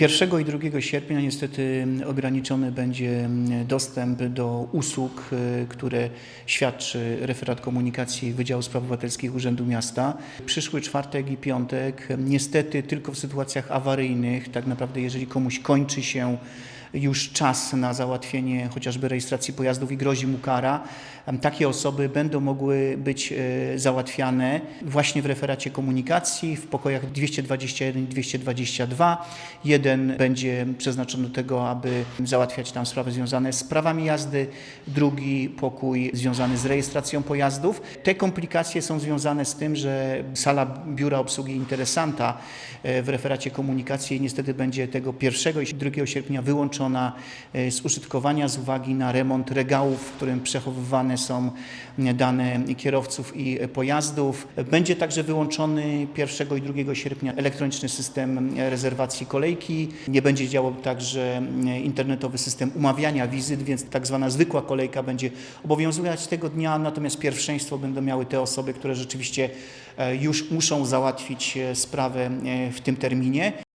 1 i 2 sierpnia niestety ograniczony będzie dostęp do usług, y, które świadczy referat komunikacji Wydziału Spraw Obywatelskich Urzędu Miasta. Przyszły czwartek i piątek niestety tylko w sytuacjach awaryjnych, tak naprawdę jeżeli komuś kończy się już czas na załatwienie chociażby rejestracji pojazdów i grozi mu kara, takie osoby będą mogły być e, załatwiane właśnie w referacie komunikacji w pokojach 221 i 222. Jeden będzie przeznaczony do tego, aby załatwiać tam sprawy związane z prawami jazdy, drugi pokój związany z rejestracją pojazdów. Te komplikacje są związane z tym, że sala biura obsługi interesanta e, w referacie komunikacji niestety będzie tego 1 i 2 sierpnia wyłączona e, z użytkowania z uwagi na remont regałów, w którym przechowywane są dane kierowców i pojazdów. Będzie także wyłączony 1 i 2 sierpnia elektroniczny system rezerwacji kolejki. Nie będzie działał także internetowy system umawiania wizyt, więc tak zwana zwykła kolejka będzie obowiązywać tego dnia, natomiast pierwszeństwo będą miały te osoby, które rzeczywiście e, już muszą załatwić e, sprawę e, w tym terminie.